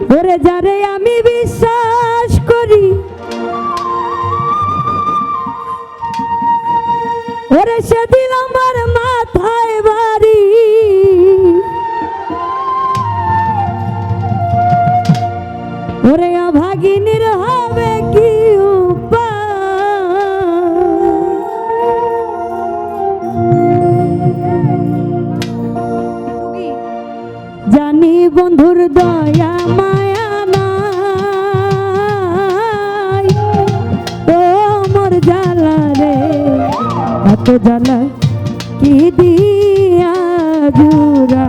ওরে যারে আমি বিশ্বাস করি। ওরে সেদিন আমার মাথায় বাড়ি। ওরে অভাগিনীর হয় জ্বালা রে। এত জ্বালা কি দিয়া জুরা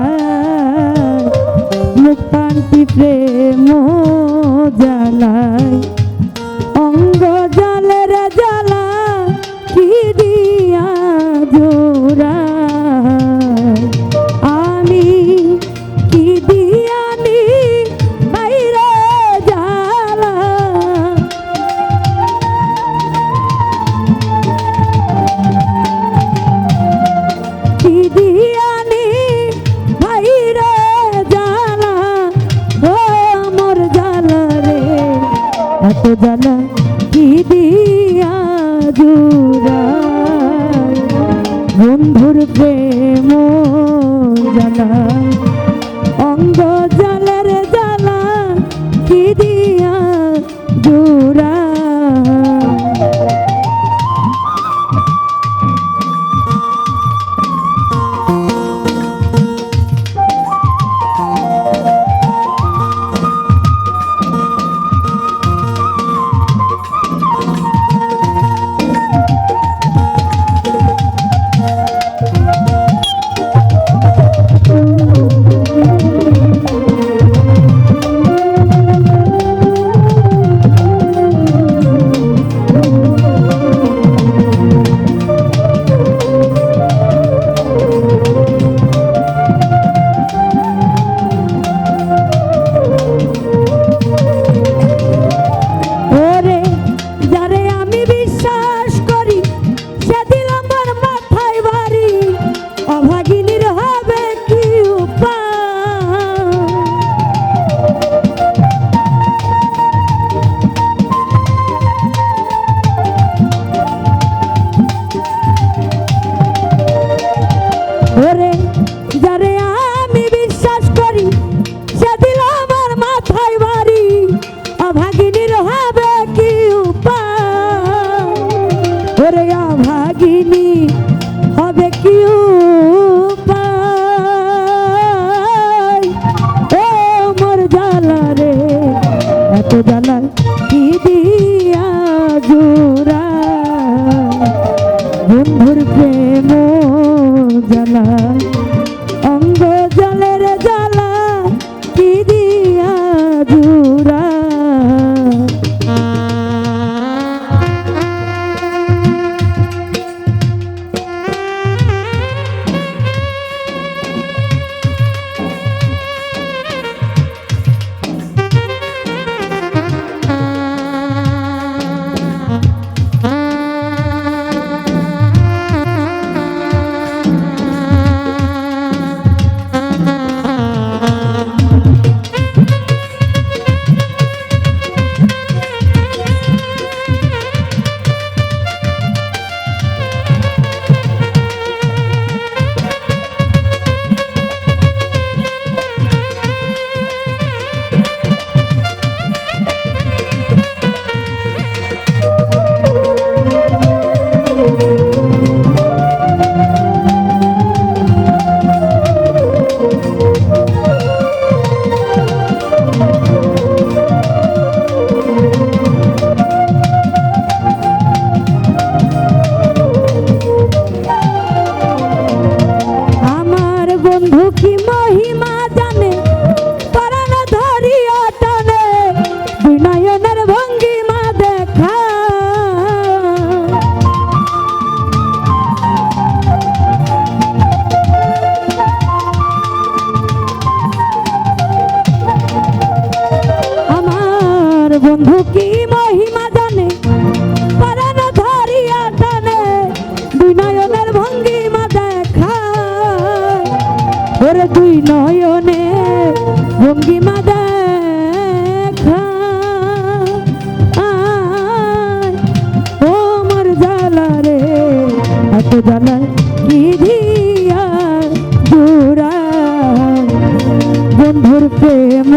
মুখ প্রেম জ্বালায় দিদি আজো তার দুই নয়নে ভঙ্গিমা দেখা ও মোর জালা রে, এত জালা কি দিয়া দূরা বন্ধুর প্রেম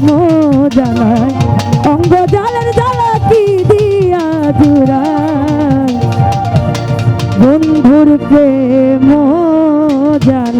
অঙ্গ জ্বালায় অঙ্গ জ্বালার জ্বালা কি দিয়া প্রেম জ্বালা